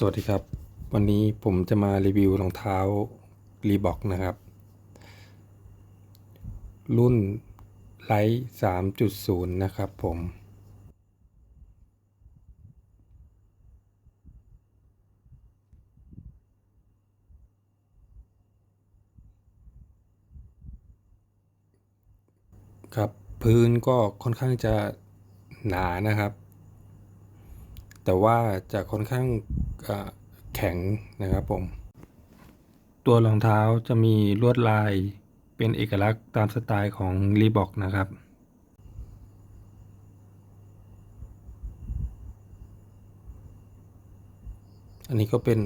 สวัสดีครับ วันนี้ผมจะมารีวิวรองเท้ารีบอกนะครับ รุ่นไลท์3.0นะครับผม ครับ พื้นก็ค่อนข้างจะหนานะครับ แต่ว่าจะค่อนข้างแข็งนะครับผม ตัวรองเท้าจะมีลวดลายเป็นเอกลักษณ์ตามสไตล์ของรีบอกนะครับอันนี้ก็เป็น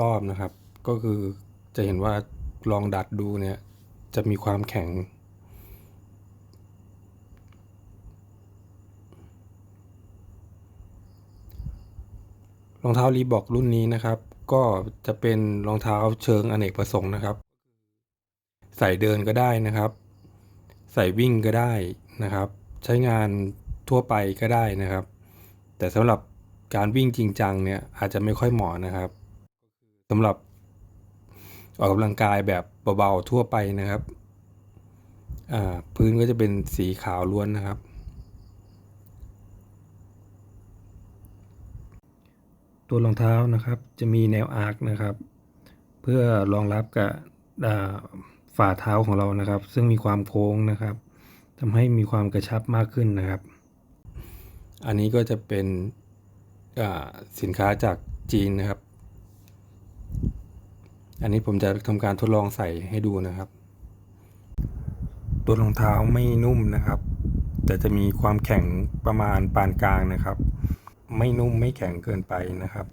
รอบๆนะครับ ก็คือจะเห็นว่าลองดัดดูเนี่ย จะมีความแข็ง รองเท้ารีบอกรุ่นนี้นะครับ ก็จะเป็นรองเท้าเชิงอเนกประสงค์นะครับ ใส่เดินก็ได้นะครับ ใส่วิ่งก็ได้นะครับ ใช้งานทั่วไปก็ได้นะครับ แต่สำหรับการวิ่งจริงจังเนี่ยอาจจะไม่ค่อยเหมาะนะครับสำหรับออกกำลังกายแบบเบาๆทั่วไปนะครับ พื้นก็จะเป็นสีขาวล้วนนะครับ ตัวรองเท้านะครับจะมีแนวอาร์คนะครับ เพื่อรองรับกับฝ่าเท้าของเรานะครับ ซึ่งมีความโค้งนะครับทำให้มีความกระชับมากขึ้นนะครับ อันนี้ก็จะเป็นสินค้าจากจีนนะครับ อันนี้ผมจะทำการทดลองใส่ให้ดูนะครับ ตัวรองเท้าไม่นุ่มนะครับ แต่จะมีความแข็งประมาณปานกลางนะครับ ไม่นุ่มไม่แข็งเกินไปนะครับ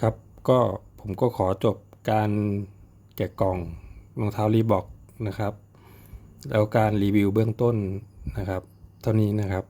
ครับก็ผมก็ขอจบการแกะกล่องรองเท้ารีบอกนะครับ แล้วการรีวิวเบื้องต้นนะครับ เท่านี้นะครับ